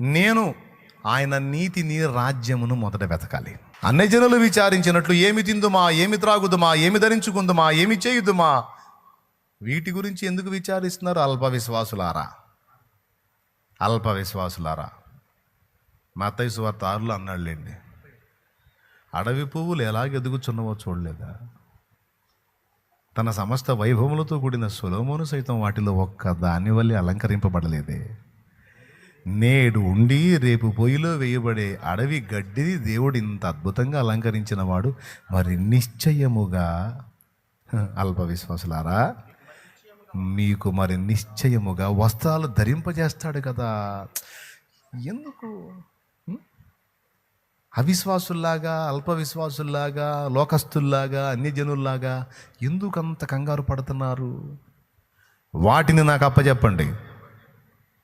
నేను ఆయన నీతిని రాజ్యమును మొదట వెతకాలి. అన్ని జనులు విచారించినట్లు ఏమి తిందుమా ఏమి త్రాగుదుమా ఏమి ధరించుకుందుమా ఏమి చేయుదుమా? వీటి గురించి ఎందుకు విచారిస్తున్నారు అల్ప విశ్వాసులారా? అల్ప విశ్వాసులారా మత్తయి సువార్త ఆరులో అన్నాడులేండి అడవి పువ్వులు ఎలాగ ఎదుగుచున్నవో చూడలేదా? తన సమస్త వైభవములతో కూడిన సులోమోను సైతం వాటిలో ఒక్క దాని వల్లే అలంకరింపబడలేదే. నేడు ఉండి రేపు పొయ్యిలో వేయబడే అడవి గడ్డిని దేవుడు ఇంత అద్భుతంగా అలంకరించిన వాడు మరి నిశ్చయముగా. అల్పవిశ్వాసులారా అల్ప విశ్వాసులారా మీకు మరి నిశ్చయముగా వస్త్రాలు ధరింపజేస్తాడు కదా. ఎందుకు? అవిశ్వాసుల్లాగా అల్ప విశ్వాసుల్లాగా లోకస్తుల్లాగా అన్యజనుల్లాగా ఎందుకు అంత కంగారు పడుతున్నారు? వాటిని నాకు అప్పచెప్పండి.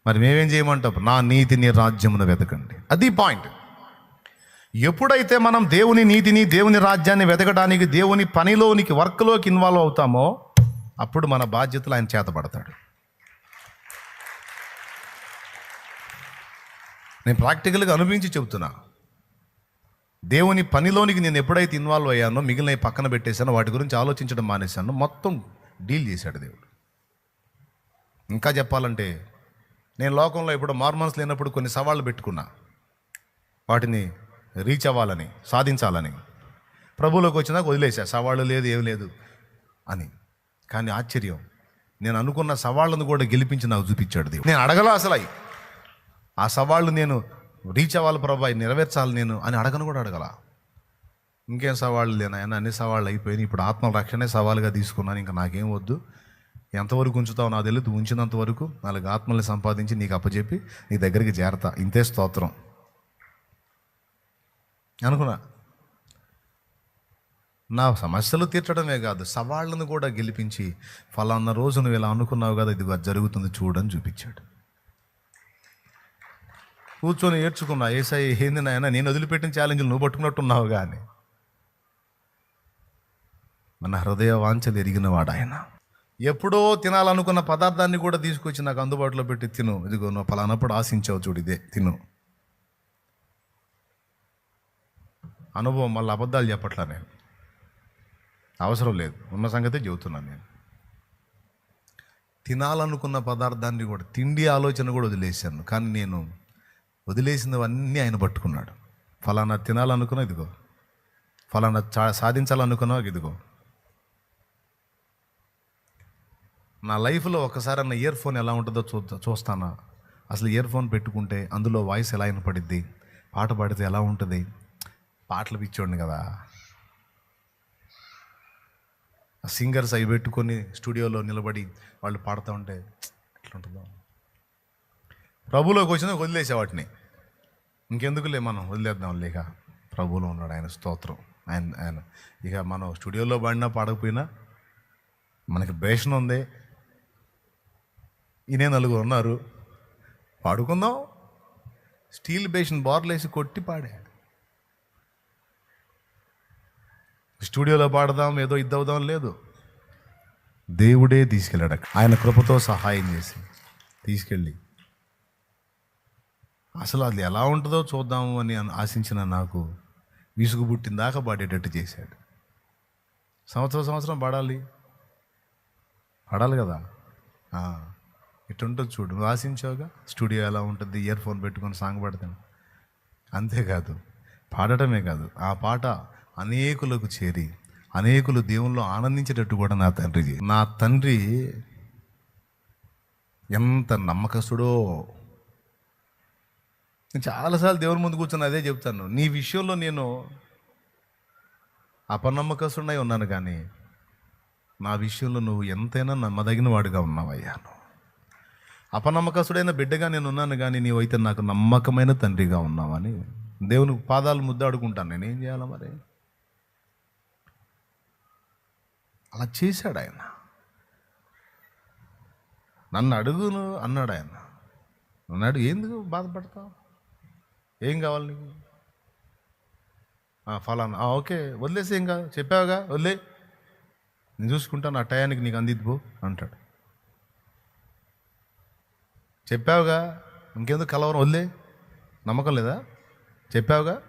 మరి మేమేం చేయమంటాం? నా నీతిని రాజ్యమును వెతకండి. అది పాయింట్. ఎప్పుడైతే మనం దేవుని నీతిని దేవుని రాజ్యాన్ని వెతకడానికి దేవుని పనిలోనికి వర్క్లోకి ఇన్వాల్వ్ అవుతామో అప్పుడు మన బాధ్యతలు ఆయన చేతపడతాడు నేను ప్రాక్టికల్గా అనుభవించి చెబుతున్నా. దేవుని పనిలోనికి నేను ఎప్పుడైతే ఇన్వాల్వ్ అయ్యానో మిగిలిన పక్కన పెట్టేశానో వాటి గురించి ఆలోచించడం మానేశాను మొత్తం డీల్ చేశాడు దేవుడు. ఇంకా చెప్పాలంటే నేను లోకంలో ఇప్పుడు మార్మన్స్ లేనప్పుడు కొన్ని సవాళ్ళు పెట్టుకున్నా. వాటిని రీచ్ అవ్వాలని సాధించాలని. ప్రభువులోకి వచ్చినాక వదిలేసా సవాళ్ళు లేదు ఏం లేదు అని. కానీ ఆశ్చర్యం నేను అనుకున్న సవాళ్ళను కూడా గెలిపించి నాకు చూపించాడు దేవుడు. నేను అడగలా అసలు. ఆ సవాళ్ళు నేను రీచ్ అవ్వాలి ప్రభా నెరవేర్చాలి నేను అని అడగను కూడా అడగల. ఇంకేం సవాళ్ళు లేనాయన అన్ని సవాళ్ళు అయిపోయినాయి. ఇప్పుడు ఆత్మ రక్షణే సవాలుగా తీసుకున్నాను ఇంకా నాకేం వద్దు. ఎంతవరకు ఉంచుతావు నాకు తెలియదు ఉంచినంత వరకు నాలుగు ఆత్మల్ని సంపాదించి నీకు అప్పచెప్పి నీ దగ్గరికి చేరతా. ఇంతే స్తోత్రం. అనుకున్నా? నా సమస్యలు తీర్చడమే కాదు సవాళ్ళను కూడా గెలిపించి ఫలానా రోజు నువ్వు ఇలా అనుకున్నావు కదా ఇది జరుగుతుంది చూడని చూపించాడు. కూర్చొని ఏడ్చుకున్నా ఏసై ఏంది నాయన నేను వదిలిపెట్టిన ఛాలెంజ్లు నువ్వు పట్టుకున్నట్టున్నావు కానీ మన హృదయ వాంఛలు ఎరిగినవాడు ఆయన ఎప్పుడో తినాలనుకున్న పదార్థాన్ని కూడా తీసుకొచ్చి నాకు అందుబాటులో పెట్టి తిను. ఇదిగో నువ్వు ఫలానప్పుడు ఆశించావు చూడు ఇదే తిను. అనుభవం మళ్ళీ అబద్ధాలు చెప్పట్లా నేను. అవసరం లేదు. ఉన్న సంగతే చెబుతున్నాను నేను. తినాలనుకున్న పదార్థాన్ని కూడా తిండి ఆలోచన కూడా వదిలేశాను. కానీ నేను వదిలేసినవన్నీ ఆయన పట్టుకున్నాడు. ఫలానా తినాలనుకున్నా ఇదిగో. ఫలానా చా సాధించాలనుకున్నా ఇదిగో. నా లైఫ్లో ఒకసారి అన్న ఇయర్ ఫోన్ ఎలా ఉంటుందో చూ చూస్తానా. అసలు ఇయర్ ఫోన్ పెట్టుకుంటే అందులో వాయిస్ ఎలా వినపడిద్ది? పాట పాడితే ఎలా ఉంటుంది? పాటలు పిచ్చోండి కదా. సింగర్స్ అవి పెట్టుకొని స్టూడియోలో నిలబడి వాళ్ళు పాడుతూ ఉంటే ఎట్లుంటుందో. ప్రభులోకి వచ్చిన వదిలేసే వాటిని. ఇంకెందుకులే మనం వదిలేద్దాం లేక. ప్రభువులో ఉన్నాడు ఆయన స్తోత్రం. ఆయన ఆయన ఇక మనం స్టూడియోలో పాడినా పాడకపోయినా మనకి భేషణ ఉంది. ఈయనే నలుగురు ఉన్నారు. పాడుకుందాం. స్టీల్ బేషన్ బార్లేసి కొట్టి పాడా స్టూడియోలో పాడదాం ఏదో ఇద్దవుదాం లేదు. దేవుడే తీసుకెళ్ళాడు ఆయన కృపతో సహాయం చేసి తీసుకెళ్ళి. అసలు అది ఎలా ఉంటుందో చూద్దాము అని ఆశించిన నాకు విసుగు పుట్టిన దాకా పాడేటట్టు చేశాడు. సంవత్సరం సంవత్సరం పాడాలి. పాడాలి కదా? ఆ, ఇటుంటుంది చూడు. నువ్వు ఆశించావుగా స్టూడియో ఎలా ఉంటుంది? ఇయర్ ఫోన్ పెట్టుకొని సాంగ్ పాడతాను అంతేకాదు పాడటమే కాదు ఆ పాట అనేకులకు చేరి అనేకులు దేవుల్లో ఆనందించేటట్టు కూడా నా తండ్రి నా తండ్రి ఎంత నమ్మకస్తుడో. నేను చాలాసార్లు దేవుని ముందు కూర్చొని అదే చెప్తాను. నీ విషయంలో నేను అపనమ్మకస్తుడై ఉన్నాను కానీ నా విషయంలో నువ్వు ఎంతైనా నమ్మదగిన వాడిగా ఉన్నావయ్యా అపనమ్మకస్తుడైన బిడ్డగా నేను ఉన్నాను కానీ నీవైతే నాకు నమ్మకమైన తండ్రిగా ఉన్నావని దేవుని పాదాలు ముద్దాడుకుంటాను. ఏం చేయాలి మరి? అలా చేశాడు ఆయన. నన్ను అడుగును అన్నాడు ఆయన. నన్ను అడుగు ఎందుకు బాధపడతావు? ఏం కావాలి నీకు? ఫలానా ఓకే వదిలేసి ఏం కాదు చెప్పావుగా వదిలే. నేను చూసుకుంటాను ఆ టయానికి నీకు అందిద్దు అంటాడు. చెప్పావుగా? ఇంకెందుకు కలవరం? వదిలే. నమ్మకం లేదా? చెప్పావుగా?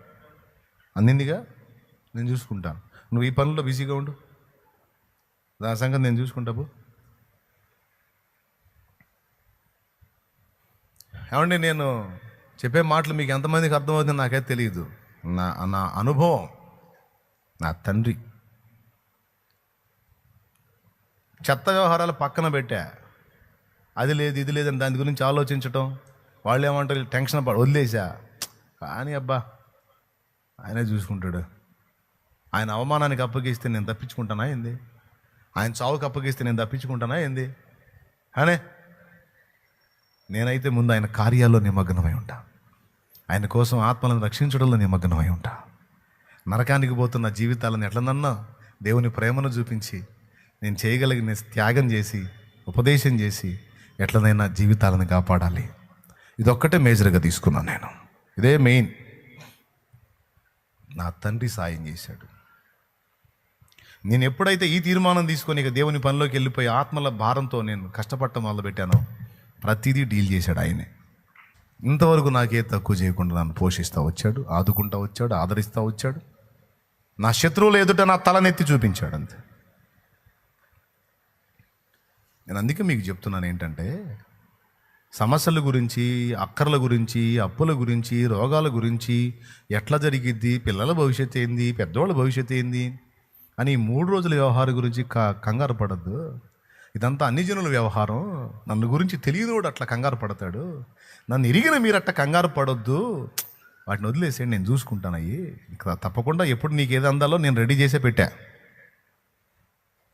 అందిందిగా? నేను చూసుకుంటాను. నువ్వు ఈ పనుల్లో బిజీగా ఉండు. దాని సంగతి నేను చూసుకుంటావు ఏమండి నేను చెప్పే మాటలు మీకు ఎంతమందికి అర్థమవుతుంది నాకైతే తెలియదు. నా నా అనుభవం. నా తండ్రి. చెత్త వ్యవహారాలు పక్కన పెట్టా. అది లేదు ఇది లేదని దాని గురించి ఆలోచించటం. వాళ్ళు ఏమంటారు టెన్షన్ పడ వదిలేసా? కానీ అబ్బా ఆయనే చూసుకుంటాడు. ఆయన అవమానానికి అప్పగిస్తే నేను తప్పించుకుంటానా ఏంది? ఆయన చావుకి అప్పగిస్తే నేను తప్పించుకుంటానా ఏంది? అనే? నేనైతే ముందు ఆయన కార్యాల్లో నిమగ్నమై ఉంటా. ఆయన కోసం ఆత్మలను రక్షించడంలో నిమగ్నమై ఉంటా. నరకానికి పోతున్న జీవితాలను ఎట్లనన్నా దేవుని ప్రేమను చూపించి నేను చేయగలిగిన త్యాగం చేసి ఉపదేశం చేసి ఎట్లనైనా జీవితాలను కాపాడాలి. ఇదొక్కటే మేజర్గా తీసుకున్నాను నేను. ఇదే మెయిన్. నా తండ్రి సాయం చేశాడు. నేను ఎప్పుడైతే ఈ తీర్మానం తీసుకొని ఇక దేవుని పనిలోకి వెళ్ళిపోయి ఆత్మల భారంతో నేను కష్టపడటం మొదలుపెట్టానో ప్రతిదీ డీల్ చేశాడు ఆయనే. ఇంతవరకు నాకే తక్కువ చేయకుండా నన్ను పోషిస్తూ వచ్చాడు ఆదుకుంటా వచ్చాడు ఆదరిస్తూ వచ్చాడు. నా శత్రువులు ఎదుట నా తలనెత్తి చూపించాడు అంతే. నేను అందుకే మీకు చెప్తున్నాను ఏంటంటే సమస్యల గురించి అక్కర్ల గురించి అప్పుల గురించి రోగాల గురించి ఎట్లా జరిగిద్ది పిల్లల భవిష్యత్తు ఏంది పెద్దవాళ్ళ భవిష్యత్తు ఏంది అని మూడు రోజుల వ్యవహారం గురించి క కంగారు పడద్దు. ఇదంతా అన్ని జనుల వ్యవహారం. నన్ను గురించి తెలియనోడు అట్లా కంగారు పడతాడు. నన్ను ఇరిగిన మీరు అట్లా కంగారు పడొద్దు. వాటిని వదిలేసేయండి నేను చూసుకుంటాను అయ్యి. ఇక్కడ తప్పకుండా ఎప్పుడు నీకు ఏది అందాలో నేను రెడీ చేసే పెట్టా.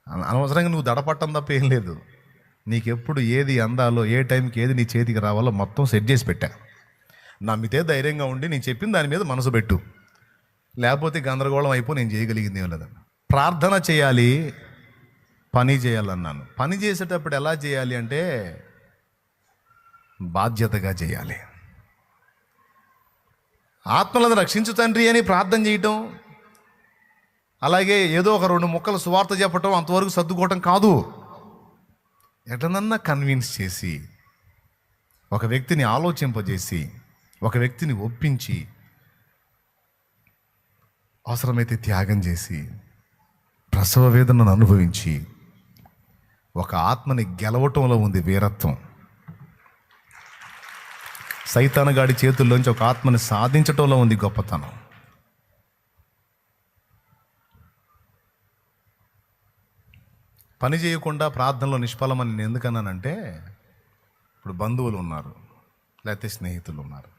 అనవసరంగా నువ్వు దడపట్టం తప్ప ఏం లేదు. నీకెప్పుడు ఏది అందాలో ఏ టైంకి ఏది నీ చేతికి రావాలో మొత్తం సెట్ చేసి పెట్టా. నమ్మితే ధైర్యంగా ఉండి నేను చెప్పిన దాని మీద మనసు పెట్టు. లేకపోతే గందరగోళం అయిపో నేను చేయగలిగింది లేదని ప్రార్థన చేయాలి పని చేయాలన్నాను. పని చేసేటప్పుడు ఎలా చేయాలి అంటే బాధ్యతగా చేయాలి. ఆత్మలను రక్షించు తండ్రి అని ప్రార్థన చేయటం అలాగే ఏదో ఒక రెండు ముక్కలు సువార్త చెప్పటం అంతవరకు సర్దుకోవటం కాదు. ఎటనన్నా కన్విన్స్ చేసి ఒక వ్యక్తిని ఆలోచింపజేసి ఒక వ్యక్తిని ఒప్పించి అవసరమైతే త్యాగం చేసి ప్రసవ వేదనను అనుభవించి ఒక ఆత్మని గెలవటంలో ఉంది వీరత్వం. సైతానగాడి చేతుల్లోంచి ఒక ఆత్మని సాధించటంలో ఉంది గొప్పతనం. పని చేయకుండా ప్రార్థనలో నిష్ఫలమని నేను ఎందుకన్నానంటే ఇప్పుడు బంధువులు ఉన్నారు లేకపోతే స్నేహితులు ఉన్నారు.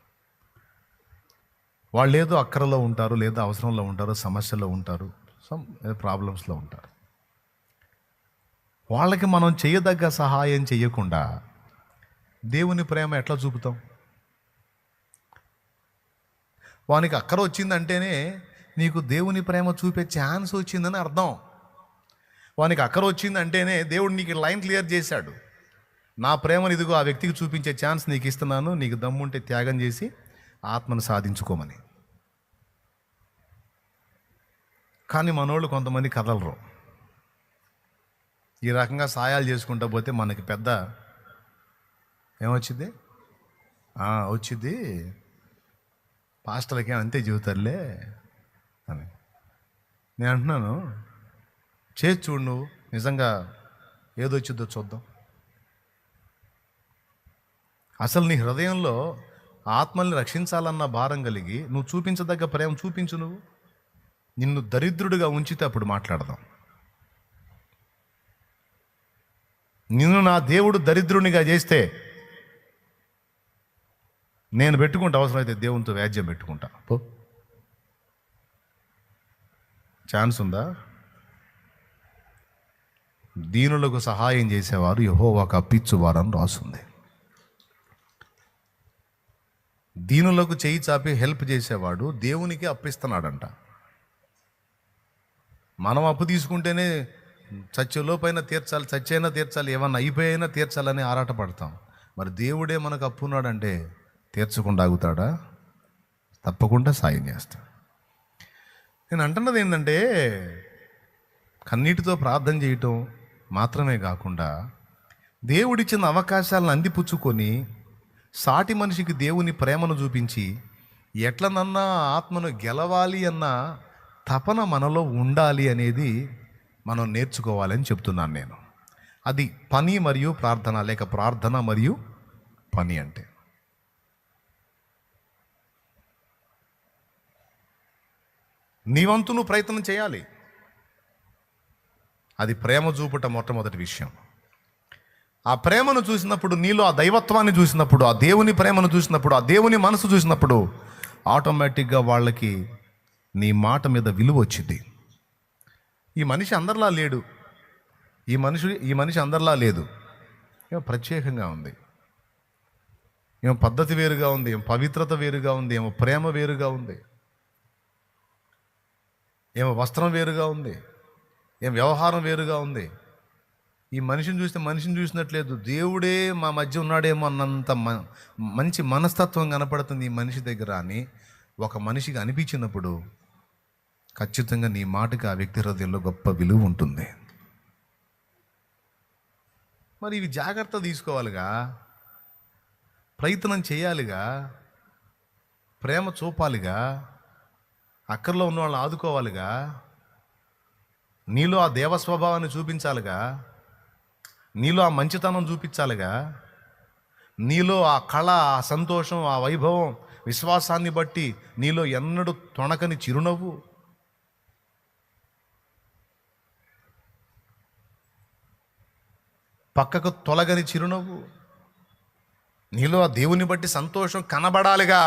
వాళ్ళు ఏదో అక్కరలో ఉంటారు లేదా అవసరంలో ఉంటారు సమస్యలో ఉంటారు సమ్ ప్రాబ్లమ్స్లో ఉంటారు. వాళ్ళకి మనం చేయదగ్గ సహాయం చేయకుండా దేవుని ప్రేమ ఎట్లా చూపుతాం? వానికి అక్కర వచ్చిందంటేనే నీకు దేవుని ప్రేమ చూపే ఛాన్స్ వచ్చిందని అర్థం. వానికి అక్కర వచ్చిందంటేనే దేవుడు నీకు లైన్ క్లియర్ చేశాడు. నా ప్రేమను ఇదిగో ఆ వ్యక్తికి చూపించే ఛాన్స్ నీకు ఇస్తున్నాను. నీకు దమ్ముంటే త్యాగం చేసి ఆత్మను సాధించుకోమని. కానీ మనోళ్ళు కొంతమంది కదలరు. ఈ రకంగా సాయాలు చేసుకుంటా పోతే మనకి పెద్ద ఏమొచ్చింది వచ్చింది పాస్టర్లకి అంతే చెబుతారులే అని. నేను అంటున్నాను చేసి చూడు నువ్వు. నిజంగా ఏదొచ్చిందో చూద్దాం. అసలు నీ హృదయంలో ఆత్మల్ని రక్షించాలన్న భారం కలిగి నువ్వు చూపించదగ్గ ప్రేమ చూపించు నువ్వు. నిన్ను దరిద్రుడిగా ఉంచితే అప్పుడు మాట్లాడదాం. నిన్ను నా దేవుడు దరిద్రునిగా చేస్తే నేను పెట్టుకుంటా అవసరమైతే దేవునితో వ్యాజ్యం పెట్టుకుంటా. ఛాన్స్ ఉందా? దీనులకు సహాయం చేసేవారు యహోవాకు అప్పిచ్చువారని రాసుంది. దీనులకు చేయి చాపి హెల్ప్ చేసేవాడు దేవునికి అప్పిస్తున్నాడంట. మనం అప్పు తీసుకుంటేనే చచ్చేలోపైన తీర్చాలి చచ్చైనా తీర్చాలి ఏమన్నా అయిపోయినా తీర్చాలని ఆరాటపడతాం. మరి దేవుడే మనకు అప్పు ఉన్నాడంటే తీర్చకుండా ఆగుతాడా? తప్పకుండా సాయం చేస్తాడు. నేను అంటున్నది ఏంటంటే కన్నీటితో ప్రార్థన చేయటం మాత్రమే కాకుండా దేవుడిచ్చిన అవకాశాలను అందిపుచ్చుకొని సాటి మనిషికి దేవుని ప్రేమను చూపించి ఎట్లనన్నా ఆత్మను గెలవాలి అన్న తపన మనలో ఉండాలి అనేది మనం నేర్చుకోవాలని చెప్తున్నాను నేను. అది పని మరియు ప్రార్థన లేక ప్రార్థన మరియు పని అంటే. నీ వంతు నువ్వు ప్రయత్నం చేయాలి. అది ప్రేమ చూపుట మొట్టమొదటి విషయం. ఆ ప్రేమను చూసినప్పుడు నీలో ఆ దైవత్వాన్ని చూసినప్పుడు ఆ దేవుని ప్రేమను చూసినప్పుడు ఆ దేవుని మనసు చూసినప్పుడు ఆటోమేటిక్గా వాళ్ళకి నీ మాట మీద విలువ వచ్చింది. ఈ మనిషి అందరిలా లేడు. ఈ మనిషి ఈ మనిషి అందరిలా లేదు. ఏమో ప్రత్యేకంగా ఉంది. ఏమో పద్ధతి వేరుగా ఉంది. ఏమో పవిత్రత వేరుగా ఉంది. ఏమో ప్రేమ వేరుగా ఉంది. ఏమో వస్త్రం వేరుగా ఉంది. ఏం వ్యవహారం వేరుగా ఉంది? ఈ మనిషిని చూస్తే మనిషిని చూసినట్లేదు దేవుడే మా మధ్య ఉన్నాడేమో అన్నంత మ- మంచి మనస్తత్వం కనపడుతుంది ఈ మనిషి దగ్గర అని ఒక మనిషికి అనిపించినప్పుడు ఖచ్చితంగా నీ మాటకి ఆ వ్యక్తి హృదయంలో గొప్ప విలువ ఉంటుంది. మరి ఇవి జాగ్రత్త తీసుకోవాలిగా? ప్రయత్నం చేయాలిగా? ప్రేమ చూపాలిగా? అక్కర్లో ఉన్న వాళ్ళని ఆదుకోవాలిగా? నీలో ఆ దేవ స్వభావాన్ని చూపించాలిగా? నీలో ఆ మంచితనం చూపించాలిగా? నీలో ఆ కళ ఆ సంతోషం ఆ వైభవం విశ్వాసాన్ని బట్టి నీలో ఎన్నడూ తొణకని చిరునవ్వు? పక్కకు తొలగని చిరునవ్వు? నీలో ఆ దేవుని బట్టి సంతోషం కనబడాలిగా?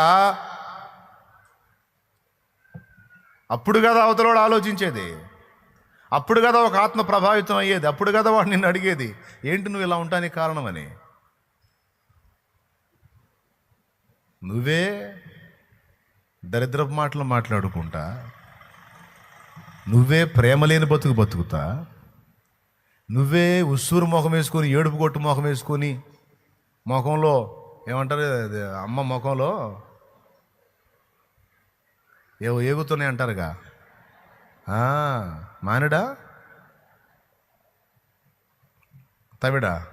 అప్పుడు కదా అవతలోడు ఆలోచించేది. అప్పుడు కదా ఒక ఆత్మ ప్రభావితం అయ్యేది. అప్పుడు కదా వాడు నిన్ను అడిగేది. ఏంటి నువ్వు ఇలా ఉంటానికి కారణమని? నువ్వే దరిద్రపు మాటలు మాట్లాడుకుంటా నువ్వే ప్రేమ లేని బతుకు బతుకుతా నువ్వే ఉస్సూరు ముఖం వేసుకొని ఏడుపు కొట్టు ముఖం వేసుకొని ముఖంలో ఏమంటారు అమ్మ ముఖంలో ఏవో ఏగుతున్నాయి అంటారుగా. మానుడా? తవిడా?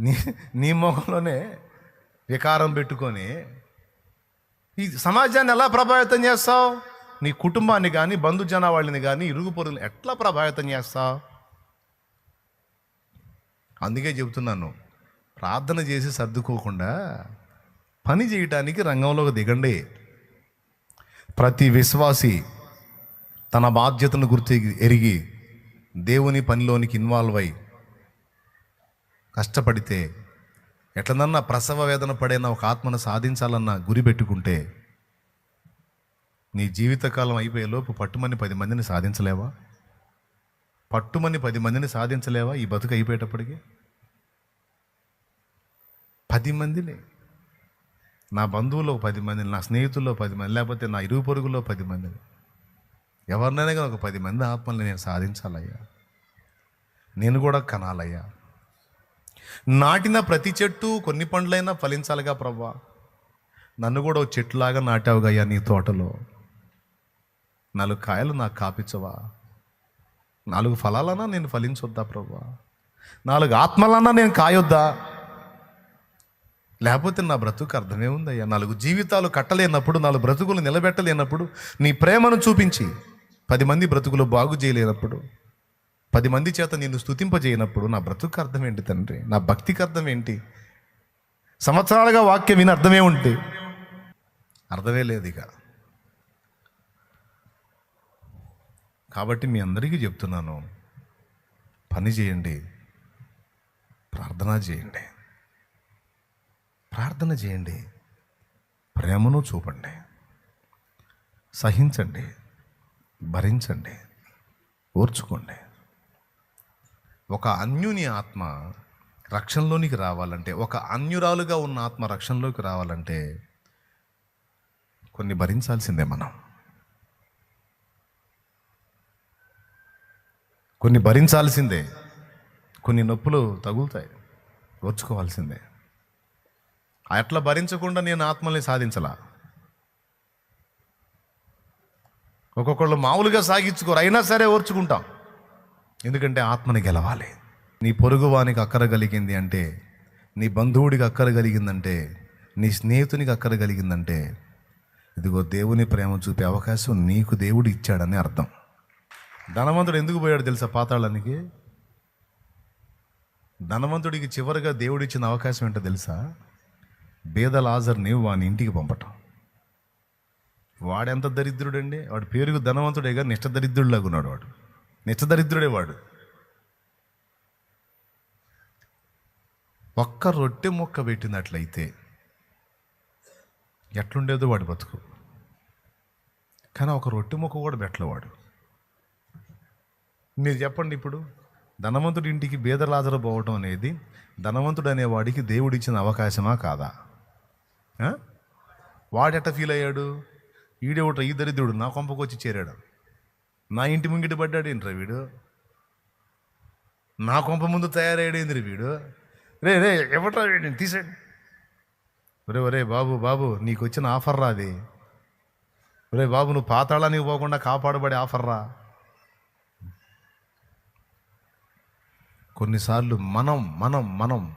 నీ నీ ముఖంలోనే వికారం పెట్టుకొని ఈ సమాజాన్ని ఎలా ప్రభావితం చేస్తావు? నీ కుటుంబాన్ని కానీ బంధుజన వాళ్ళని కానీ ఇరుగు పొరుగుని ఎట్లా ప్రభావితం చేస్తావు? అందుకే చెబుతున్నాను ప్రార్థన చేసి సర్దుకోకుండా పని చేయటానికి రంగంలోకి దిగండి. ప్రతి విశ్వాసి తన బాధ్యతను గుర్తి ఎరిగి దేవుని పనిలోనికి ఇన్వాల్వ్ అయి కష్టపడితే ఎట్లనన్నా ప్రసవ వేదన పడైన ఒక ఆత్మను సాధించాలన్న గురి పెట్టుకుంటే నీ జీవితకాలం అయిపోయే లోపు పట్టుమని పది మందిని సాధించలేవా? పట్టుమని పది మందిని సాధించలేవా ఈ బతుకు అయిపోయేటప్పటికి? పది మందిని నా బంధువుల్లో పది మందిని నా స్నేహితుల్లో పది మంది లేకపోతే నా ఇరుగు పొరుగులో పది మందిని ఎవరినైనా కానీ ఒక పది మంది ఆత్మల్ని నేను సాధించాలయ్యా. నేను కూడా కనాలయ్యా. నాటిన ప్రతి చెట్టు కొన్ని పండ్లైనా ఫలించాలిగా ప్రభా నన్ను కూడా ఒక చెట్టులాగా నాటావుగయ్యా నీ తోటలో. నాలుగు కాయలు నాకు కాపించవా నాలుగు ఫలాలన్నా నేను ఫలించొద్దా ప్రభా నాలుగు ఆత్మలన్నా నేను కాయొద్దా. లేకపోతే నా బ్రతుకు అర్థమే ఉందయ్యా. నాలుగు జీవితాలు కట్టలేనప్పుడు నాలుగు బ్రతుకులు నిలబెట్టలేనప్పుడు నీ ప్రేమను చూపించి పది మంది బ్రతుకులు బాగు చేయలేనప్పుడు పది మంది చేత నిన్ను స్తుతింపజేయనప్పుడు నా బ్రతుకు అర్థం ఏంటి తండ్రి? నా భక్తికి అర్థం ఏంటి? సంవత్సరాలుగా వాక్యం విని అర్థమే ఉంటే అర్థమే లేదు ఇక. కాబట్టి మీ అందరికీ చెప్తున్నాను పని చేయండి ప్రార్థన చేయండి. ప్రార్థన చేయండి. ప్రేమను చూపండి. సహించండి. భరించండి. ఓర్చుకోండి. ఒక అన్యుని ఆత్మ రక్షణలోనికి రావాలంటే ఒక అన్యురాలుగా ఉన్న ఆత్మ రక్షణలోకి రావాలంటే కొన్ని భరించాల్సిందే మనం. కొన్ని భరించాల్సిందే. కొన్ని నొప్పులు తగులుతాయి. ఓర్చుకోవాల్సిందే. అట్లా భరించకుండా నేను ఆత్మల్ని సాధించలా. ఒక్కొక్కళ్ళు మామూలుగా సాగించుకోరు అయినా సరే ఓర్చుకుంటాం. ఎందుకంటే ఆత్మని గెలవాలి. నీ పొరుగువానికి అక్కర కలిగింది అంటే నీ బంధువుడికి అక్కర కలిగిందంటే నీ స్నేహితునికి అక్కర కలిగిందంటే ఇదిగో దేవుని ప్రేమ చూపే అవకాశం నీకు దేవుడు ఇచ్చాడని అర్థం. ధనవంతుడు ఎందుకు పోయాడు తెలుసా పాతాళానికి? ధనవంతుడికి చివరిగా దేవుడిచ్చిన అవకాశం ఏంటో తెలుసా? బేద లాజర్ని వాని ఇంటికి పంపటం. వాడెంత దరిద్రుడండి? వాడి పేరుకు ధనవంతుడేగా నిష్ట దరిద్రుడిలాగా ఉన్నాడు వాడు. నిష్ట దరిద్రుడే వాడు. ఒక్క రొట్టె మొక్క పెట్టినట్లయితే ఎట్లుండేదో వాడి బతుకు. కానీ ఒక రొట్టె మొక్క కూడా పెట్టలేవాడు మీరు చెప్పండి ఇప్పుడు ధనవంతుడి ఇంటికి బేదలాజరు పోవటం అనేది ధనవంతుడు అనేవాడికి దేవుడిచ్చిన అవకాశమా కాదా? వాడెట్ట ఫీల్ అయ్యాడు? ఈడే ఒకట ఈ దరిద్రుడు నా కొంపకు వచ్చి చేరాడు. నా ఇంటి ముంగిట పడ్డాడు ఏంట్రా వీడు? నా కొంప ముందు తయారయ్యాడేంద్రి వీడు? రే రే ఎవట్రా వీడిని తీసాడు ఒరే ఒరే బాబు బాబు నీకు వచ్చిన ఆఫర్ రా అది. ఒరే బాబు నువ్వు పాతాళానికి పోకుండా కాపాడబడే ఆఫర్ రా. కొన్నిసార్లు మనం మనం మనం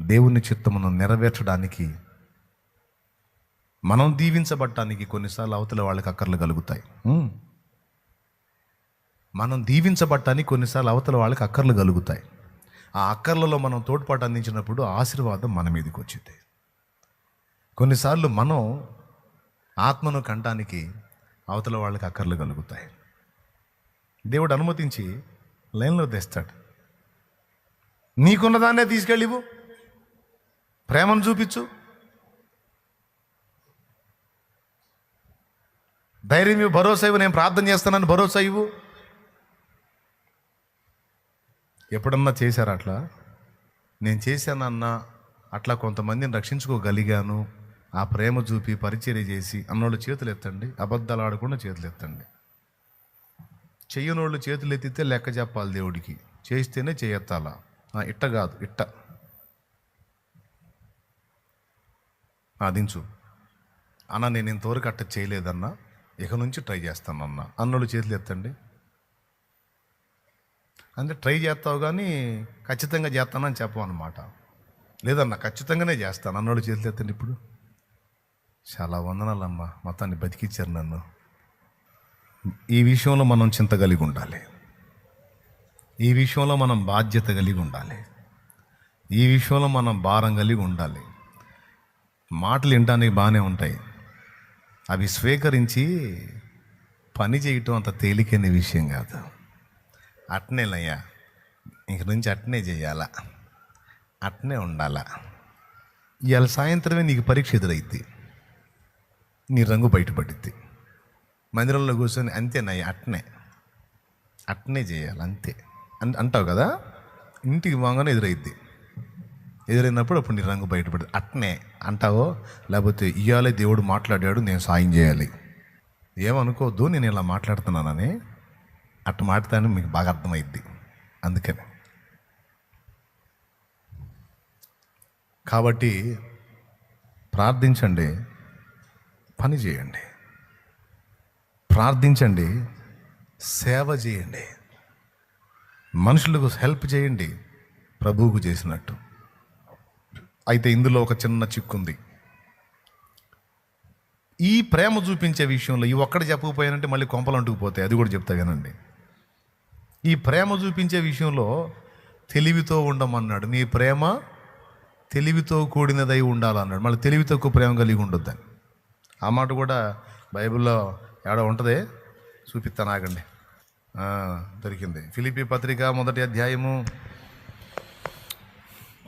దేవుని చిత్తమును నెరవేర్చడానికి మనం దీవించబడటానికి కొన్నిసార్లు అవతల వాళ్ళకి అక్కర్లు కలుగుతాయి. మనం దీవించబడటానికి కొన్నిసార్లు అవతల వాళ్ళకి అక్కర్లు కలుగుతాయి. ఆ అక్కర్లలో మనం తోడ్పాటు అందించినప్పుడు ఆశీర్వాదం మన మీదకి వచ్చింది. కొన్నిసార్లు మనం ఆత్మను కంటానికి అవతల వాళ్ళకి అక్కర్లు కలుగుతాయి. దేవుడు అనుమతించి లైన్లో తెస్తాడు. నీకున్న దాన్నే తీసుకెళ్ళివు ప్రేమను చూపించు. ధైర్యం ఇవ్వు భరోసా ఇవ్వు నేను ప్రార్థన చేస్తానని భరోసా ఇవ్వు. ఎప్పుడన్నా చేశారా అట్లా? నేను చేశానన్నా అట్లా కొంతమందిని రక్షించుకోగలిగాను. ఆ ప్రేమ చూపి పరిచర్య చేసి అన్నోళ్ళు చేతులు ఎత్తండి అబద్ధాలు ఆడకుండా చేతులు ఎత్తండి. చెయ్యనోళ్ళు చేతులు ఎత్తితే లెక్క చెప్పాలి దేవుడికి. చేస్తేనే చేయెత్తాలా. ఆ, ఇట్ట కాదు ఇట్ట. ఆ, దించు. అన్న నేను ఇంతవరకు అట్ట చేయలేదన్నా ఇక నుంచి ట్రై చేస్తానన్న. అన్నోళ్ళు చేతులు ఎత్తండి. అంటే ట్రై చేస్తావు కానీ ఖచ్చితంగా చేస్తానని చెప్పమన్నమాట. లేదన్నా ఖచ్చితంగానే చేస్తాను. అన్నోళ్ళు చేతులు ఎత్తండి ఇప్పుడు. చాలా వందనాలమ్మా మొత్తాన్ని బతికిచ్చారు నన్ను. ఈ విషయంలో మనం చింత కలిగి ఉండాలి. ఈ విషయంలో మనం బాధ్యత కలిగి ఉండాలి. ఈ విషయంలో మనం భారం కలిగి ఉండాలి. మాటలు వినడానికి బాగానే ఉంటాయి. అవి స్వీకరించి పని చేయటం అంత తేలికైన విషయం కాదు. అట్నేనయ్యా ఇంక నుంచి అట్నే చేయాలా అట్నే ఉండాలా. ఇవాళ సాయంత్రమే నీకు పరీక్ష ఎదురైద్ది నీ రంగు బయటపడిద్ది. మందిరంలో కూర్చొని అంతేనయ్యా అట్నే. అట్నే చేయాలి అంతే. అంటావు కదా? ఇంటికి బాగానే ఎదురైద్ది. ఎదురైనప్పుడు అప్పుడు నీ రంగు బయటపడదు. అట్నే అంటావో? లేకపోతే ఇవాళే దేవుడు మాట్లాడాడు నేను సాయం చేయాలి. ఏమనుకోవద్దు నేను ఇలా మాట్లాడుతున్నానని. అట్ట మాట్లాడతాను మీకు బాగా అర్థమైద్ది. అందుకని కాబట్టి ప్రార్థించండి పని చేయండి. ప్రార్థించండి సేవ చేయండి. మనుషులకు హెల్ప్ చేయండి ప్రభువుకు చేసినట్టు. అయితే ఇందులో ఒక చిన్న చిక్కుంది. ఈ ప్రేమ చూపించే విషయంలో ఈ ఒక్కడ చెప్పకపోయానంటే మళ్ళీ కొంపలు అంటుకుపోతాయి. అది కూడా చెప్తా వినండి. ఈ ప్రేమ చూపించే విషయంలో తెలివితో ఉండమన్నాడు. నీ ప్రేమ తెలివితో కూడినదై ఉండాలన్నాడు. మళ్ళీ తెలివి తక్కువ ప్రేమ కలిగి ఉండొద్దని ఆ మాట కూడా బైబిల్లో ఏడ ఉంటుంది? చూపిస్తాను ఆగండి. దొరికింది. ఫిలిపి పత్రిక మొదటి అధ్యాయము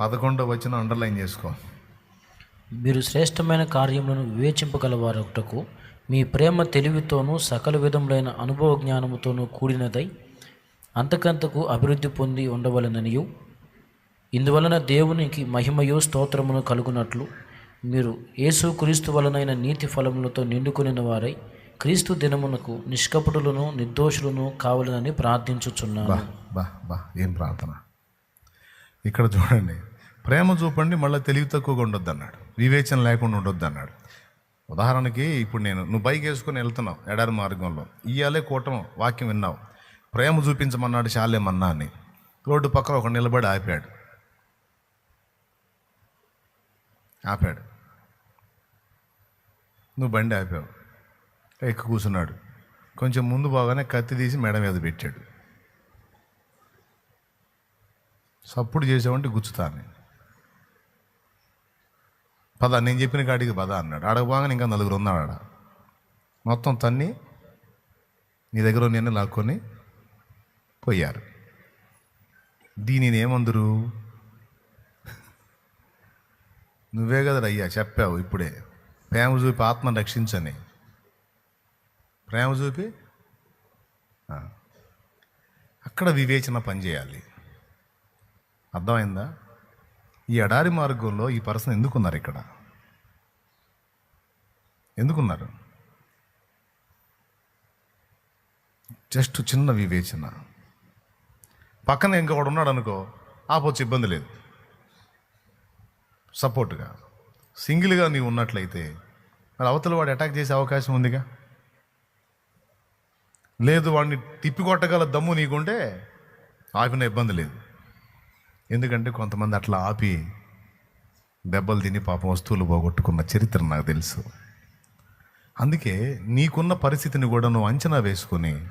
పదకొండో వచ్చిన అండర్లైన్ చేసుకో. మీరు శ్రేష్టమైన కార్యములను వివేచింపగలవారొకటకు మీ ప్రేమ తెలివితోనూ సకల విధములైన అనుభవ జ్ఞానముతోనూ కూడినదై అంతకంతకు అభివృద్ధి పొంది ఉండవలననియు. ఇందువలన దేవునికి మహిమయు స్తోత్రమును కలుగునట్లు మీరు యేసు క్రీస్తు వలనైన నీతి ఫలములతో నిండుకొనిన వారై క్రీస్తు దినమునకు నిష్కపటులను నిర్దోషులను కావాలని ప్రార్థించుచున్నాను. బా బా బా ఏం ప్రార్థన? ఇక్కడ చూడండి. ప్రేమ చూపండి మళ్ళీ తెలివి తక్కువగా ఉండొద్దు అన్నాడు వివేచన లేకుండా ఉండొద్దు అన్నాడు ఉదాహరణకి ఇప్పుడు నేను నువ్వు బైక్ వేసుకొని వెళ్తున్నావు ఎడారి మార్గంలో. ఇయ్యాలే కూటం వాక్యం విన్నావు. ప్రేమ చూపించమన్నాడు చాలేమన్నా అని రోడ్డు పక్కన ఒక నిలబడి ఆపాడు. ఆపాడు. నువ్వు బండి ఆపావు. ఎక్కి కూర్చున్నాడు. కొంచెం ముందు బాగానే కత్తి తీసి మెడ మీద పెట్టాడు. సప్పుడు చేసావంటే గుచ్చుతాను పద నేను చెప్పిన కాడికి పద అన్నాడు. ఆడకపోగానే ఇంకా నలుగురు ఉన్నాడు ఆడ. మొత్తం తన్ని నీ దగ్గర నేను లాక్కొని పోయారు. దీనిని ఏమందరు? నువ్వే కదా అయ్యా చెప్పావు ఇప్పుడే. ప్రేమ చూపి ఆత్మను రక్షించని. ప్రేమ చూపి? అక్కడ వివేచన పనిచేయాలి. అర్థమైందా? ఈ ఎడారి మార్గంలో ఈ పర్సన్ ఎందుకున్నారు ఇక్కడ? ఎందుకున్నారు? జస్ట్ చిన్న వివేచన. పక్కన ఇంకొకడు ఉన్నాడు అనుకో ఆపొచ్చు ఇబ్బంది లేదు. సపోర్ట్గా. సింగిల్గా నీవు ఉన్నట్లయితే మరి అవతల వాడు అటాక్ చేసే అవకాశం ఉందిగా? లేదు వాడిని తిప్పికొట్టగల దమ్ము నీకుంటే ఆపిన ఇబ్బంది లేదు. ఎందుకంటే కొంతమంది అట్లా ఆపి దెబ్బలు తిని పాపం వస్తువులు పోగొట్టుకున్న చరిత్ర నాకు తెలుసు. అందుకే నీకున్న పరిస్థితిని కూడా నువ్వు అంచనా వేసుకొని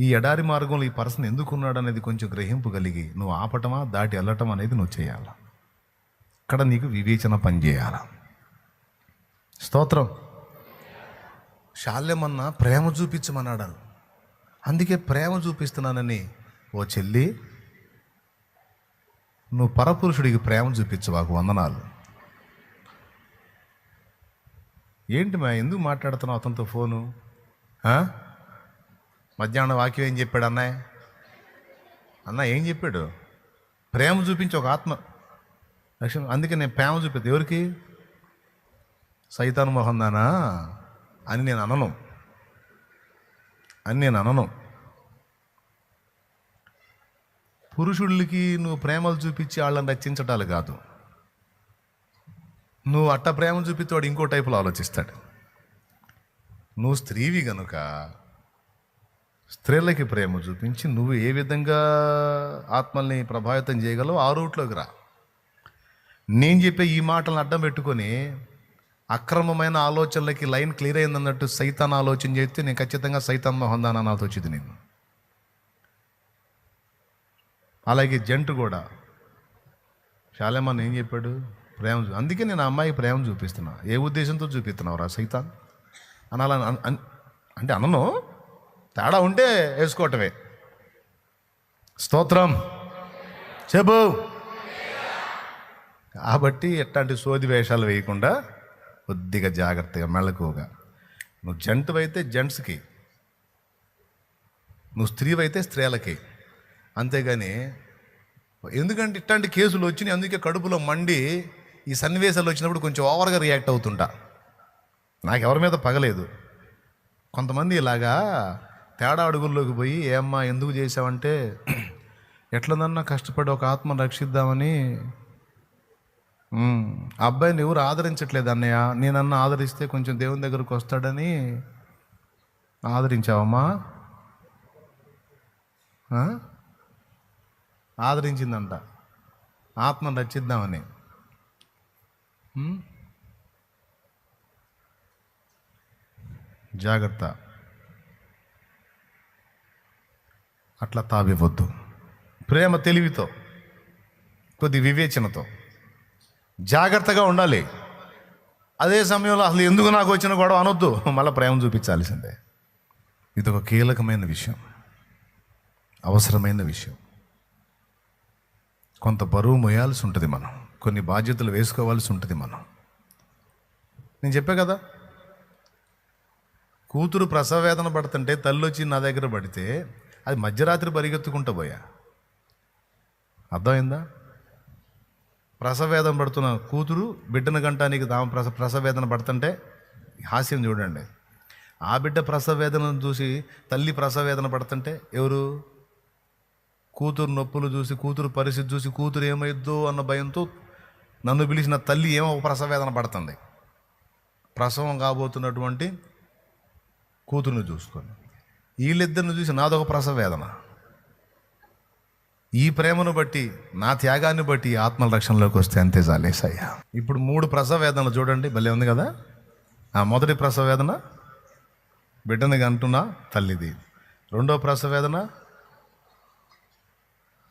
ఈ ఎడారి మార్గంలో ఈ పర్సన్ ఎందుకున్నాడు అనేది కొంచెం గ్రహింపు కలిగి నువ్వు ఆపటమా దాటి వెళ్ళటం అనేది నువ్వు చేయాలి? ఇక్కడ నీకు వివేచన పనిచేయాల? స్తోత్రం. శాల్యమన్న ప్రేమ చూపించమన్నాడు. అందుకే ప్రేమ చూపిస్తున్నానని ఓ చెల్లి నువ్వు పరపురుషుడికి ప్రేమ చూపించవాకు వందనాలు. ఏంటి మా ఎందుకు మాట్లాడుతున్నావు అతనితో ఫోను? మధ్యాహ్నం వాక్యం ఏం చెప్పాడు అన్నయ్య? అన్న ఏం చెప్పాడు? ప్రేమ చూపించి ఒక ఆత్మ. లక్ష్యం అందుకే నేను ప్రేమ చూపిద్ది ఎవరికి? సైతాను దానా అని నేను అనను. అని నేను అనను. పురుషుళ్ళకి నువ్వు ప్రేమలు చూపించి వాళ్ళని రచించటాలు కాదు. నువ్వు అట్ట ప్రేమ చూపిస్తే వాడు ఇంకో టైపులో ఆలోచిస్తాడు. నువ్వు స్త్రీవి గనుక స్త్రీలకి ప్రేమ చూపించి నువ్వు ఏ విధంగా ఆత్మల్ని ప్రభావితం చేయగలవు ఆ రూట్లోకి రా. నేను చెప్పే ఈ మాటలను అడ్డం పెట్టుకొని అక్రమమైన ఆలోచనలకి లైన్ క్లియర్ అయిందన్నట్టు సైతాన్ ఆలోచన చేస్తే నేను ఖచ్చితంగా సైతాన్ మొహందానా నాతో నేను. అలాగే జంటు కూడా. శాలేమాన్ ఏం చెప్పాడు? ప్రేమ చూ- అందుకే నేను అమ్మాయి ప్రేమ చూపిస్తున్నా. ఏ ఉద్దేశంతో చూపిస్తున్నావు రా సైతాన్? అనాలని అన్- అంటే అనను. తేడా ఉంటే వేసుకోవటమే. స్తోత్రం. చెప్పు. కాబట్టి ఎట్లాంటి సోది వేషాలు వేయకుండా కొద్దిగా జాగ్రత్తగా మెళకువగా నువ్వు జంటువైతే జెంట్స్కి. నువ్వు స్త్రీవైతే స్త్రీలకి. అంతేగాని ఎందుకంటే ఇట్లాంటి కేసులు వచ్చినాయి అందుకే కడుపులో మండి ఈ సన్నివేశాలు వచ్చినప్పుడు కొంచెం ఓవర్గా రియాక్ట్ అవుతుంటా. నాకు ఎవరి మీద పగలేదు. కొంతమంది ఇలాగా తేడా అడుగుల్లోకి పోయి ఏమ్మా ఎందుకు చేసావంటే ఎట్లనన్నా కష్టపడి ఒక ఆత్మను రక్షిద్దామని. ఆ అబ్బాయిని ఎవరు ఆదరించట్లేదు అన్నయ్య. నేనన్నా ఆదరిస్తే కొంచెం దేవుని దగ్గరకు వస్తాడని ఆదరించావమ్మా. ఆదరించిందంట. ఆత్మను రక్షిద్దామని. జాగ్రత్త. అట్లా తావివ్వద్దు. ప్రేమ తెలివితో కొద్ది వివేచనతో. జాగ్రత్తగా ఉండాలి. అదే సమయంలో అసలు ఎందుకు నాకు వచ్చిన గొడవ అనొద్దు. మళ్ళీ ప్రేమ చూపించాల్సిందే. ఇది ఒక కీలకమైన విషయం. అవసరమైన విషయం. కొంత బరువు మోయాల్సి ఉంటుంది మనం. కొన్ని బాధ్యతలు వేసుకోవాల్సి ఉంటుంది మనం. నేను చెప్పా కదా కూతురు ప్రసవ వేదన పడుతుంటే తల్లి వచ్చి నా దగ్గర పడితే అది మధ్యరాత్రి పరిగెత్తుకుంటూ పోయా. అర్థమైందా? ప్రసవేదన పడుతున్న కూతురు బిడ్డను గంటానికి తాము ప్రస ప్రసవేదన పడుతుంటే హాస్యం చూడండి. ఆ బిడ్డ ప్రసవేదనను చూసి తల్లి ప్రసవేదన పడుతుంటే ఎవరు? కూతురు నొప్పులు చూసి కూతురు పరిస్థితి చూసి కూతురు ఏమైద్దో అన్న భయంతో నన్ను పిలిచిన తల్లి ఏమో ప్రసవేదన పడుతుంది. ప్రసవం కాబోతున్నటువంటి కూతురుని చూసుకొని వీళ్ళిద్దరిని చూసి నాదొక ప్రసవేదన ఈ ప్రేమను బట్టి నా త్యాగాన్ని బట్టి ఆత్మల రక్షణలోకి వస్తే అంతే చాలేసయ్యా ఇప్పుడు మూడు ప్రసవేదనలు చూడండి భలే ఉంది కదా? ఆ మొదటి ప్రసవేదన బిడ్డని అంటున్నా తల్లిది. రెండో ప్రసవేదన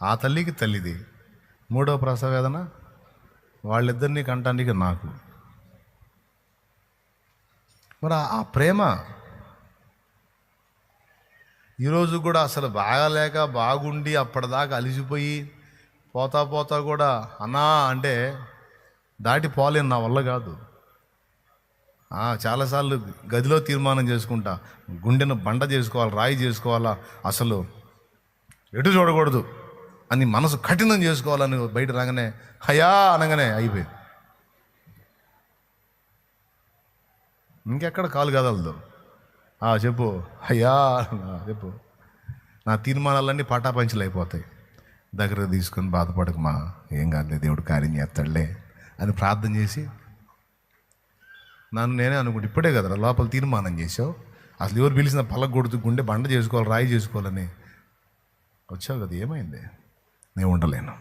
ఆ తల్లికి తల్లిది. మూడో ప్రసవేదన వాళ్ళిద్దరినీ కంటానికి నాకు. మరి ఆ- ప్రేమ ఈరోజు కూడా అసలు బాగాలేక బాగుండి అప్పటిదాకా అలిసిపోయి పోతా పోతా కూడా అన్నా అంటే దాటి పోలేను నా వల్ల కాదు. చాలాసార్లు గదిలో తీర్మానం చేసుకుంటా. గుండెను బండ చేసుకోవాలి రాయి చేసుకోవాలా? అసలు ఎటు చూడకూడదు. అని మనసు కఠినం చేసుకోవాలని బయట రాగానే హయా అనగానే అయిపోయింది. ఇంకెక్కడ కాలు కదలదు. ఆ, చెప్పు. అయ్యా చెప్పు. నా తీర్మానాలన్నీ పటాపంచలు అయిపోతాయి. దగ్గర తీసుకొని బాధపడకమా? ఏం కాదులే దేవుడు కార్యం చేస్తాడులే అని ప్రార్థన చేసి నన్ను నేనే అనుకుంటే ఇప్పుడే కదరా లోపల తీర్మానం చేసావు అసలు ఎవరు పిలిచిన పలక గుండె బండ చేసుకోవాలి రాయి చేసుకోవాలని. వచ్చావు కదా ఏమైంది? నేను ఉండలేను.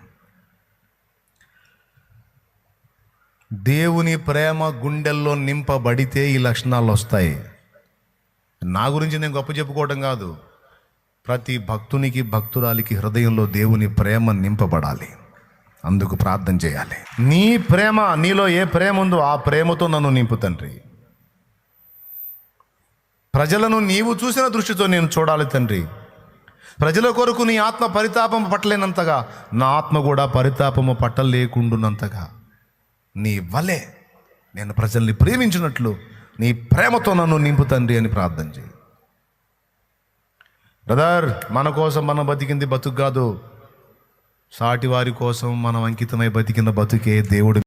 దేవుని ప్రేమ గుండెల్లో నింపబడితే ఈ లక్షణాలు వస్తాయి. నా గురించి నేను గొప్ప చెప్పుకోవడం కాదు. ప్రతి భక్తునికి భక్తురాలికి హృదయంలో దేవుని ప్రేమ నింపబడాలి. అందుకు ప్రార్థన చేయాలి. నీ ప్రేమ నీలో ఏ ప్రేమ ఉందో ఆ ప్రేమతో నన్ను నింపు తండ్రి. ప్రజలను నీవు చూసిన దృష్టితో నేను చూడాలి తండ్రి. ప్రజల కొరకు నీ ఆత్మ పరితాపం పట్టలేనంతగా నా ఆత్మ కూడా పరితాపము పట్టలేకుండునంతగా. నీ వలె నేను ప్రజల్ని ప్రేమించినట్లు నీ ప్రేమతో నన్ను నింపు తండ్రి అని ప్రార్థన చేయి. బ్రదర్ మన కోసం మనం బతికింది బతుకు కాదు. సాటి వారి కోసం మనం అంకితమై బతికిన బతుకే దేవుడు